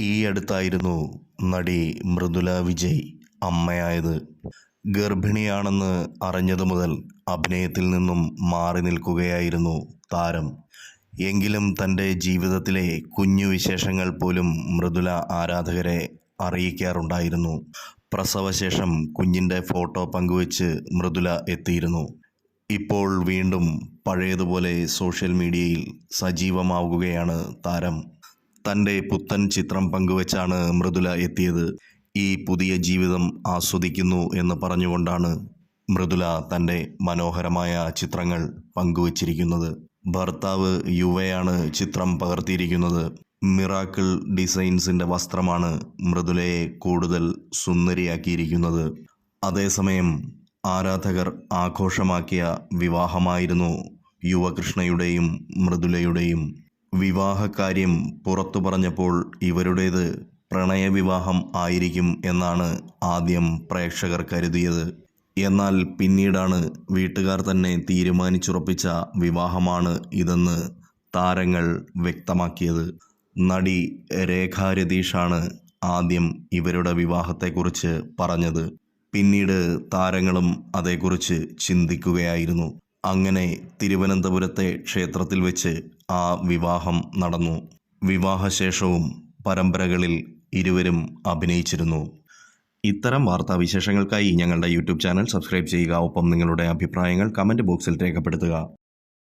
ഈ അടുത്തായിരുന്നു നടി മൃദുല വിജയ് അമ്മയായത്. ഗർഭിണിയാണെന്ന് അറിഞ്ഞതു മുതൽ അഭിനയത്തിൽ നിന്നും മാറി നിൽക്കുകയായിരുന്നു താരം. എങ്കിലും തന്റെ ജീവിതത്തിലെ കുഞ്ഞു വിശേഷങ്ങൾ പോലും മൃദുല ആരാധകരെ അറിയിക്കാറുണ്ടായിരുന്നു. പ്രസവശേഷം കുഞ്ഞിന്റെ ഫോട്ടോ പങ്കുവച്ച് മൃദുല എത്തിയിരുന്നു. ഇപ്പോൾ വീണ്ടും പഴയതുപോലെ സോഷ്യൽ മീഡിയയിൽ സജീവമാവുകയാണ് താരം. തന്റെ പുത്തൻ ചിത്രം പങ്കുവച്ചാണ് മൃദുല എത്തിയത്. ഈ പുതിയ ജീവിതം ആസ്വദിക്കുന്നു എന്ന് പറഞ്ഞുകൊണ്ടാണ് മൃദുല തന്റെ മനോഹരമായ ചിത്രങ്ങൾ പങ്കുവച്ചിരിക്കുന്നത്. ഭർത്താവ് യുവയാണ് ചിത്രം പകർത്തിയിരിക്കുന്നത്. മിറാക്കിൾ ഡിസൈൻസിന്റെ വസ്ത്രമാണ് മൃദുലയെ കൂടുതൽ സുന്ദരിയാക്കിയിരിക്കുന്നത്. അതേസമയം ആരാധകർ ആഘോഷമാക്കിയ വിവാഹമായിരുന്നു യുവകൃഷ്ണയുടെയും മൃദുലയുടെയും വിവാഹകാര്യം പുറത്തു പറഞ്ഞപ്പോൾ ഇവരുടേത് പ്രണയവിവാഹം ആയിരിക്കും എന്നാണ് ആദ്യം പ്രേക്ഷകർ കരുതിയത്. എന്നാൽ പിന്നീടാണ് വീട്ടുകാർ തന്നെ തീരുമാനിച്ചുറപ്പിച്ച വിവാഹമാണ് ഇതെന്ന് താരങ്ങൾ വ്യക്തമാക്കിയത്. നടി രേഖ രതീഷാണ് ആദ്യം ഇവരുടെ വിവാഹത്തെക്കുറിച്ച് പറഞ്ഞത്. പിന്നീട് താരങ്ങളും അതേക്കുറിച്ച് ചിന്തിക്കുകയായിരുന്നു. അങ്ങനെ തിരുവനന്തപുരത്തെ ക്ഷേത്രത്തിൽ വെച്ച് ആ വിവാഹം നടന്നു. വിവാഹശേഷവും പരമ്പരകളിൽ ഇരുവരും അഭിനയിച്ചിരുന്നു. ഇത്തരം വാർത്താ വിശേഷങ്ങൾക്കായി ഞങ്ങളുടെ യൂട്യൂബ് ചാനൽ സബ്സ്ക്രൈബ് ചെയ്യുക. ഒപ്പം നിങ്ങളുടെ അഭിപ്രായങ്ങൾ കമന്റ് ബോക്സിൽ രേഖപ്പെടുത്തുക.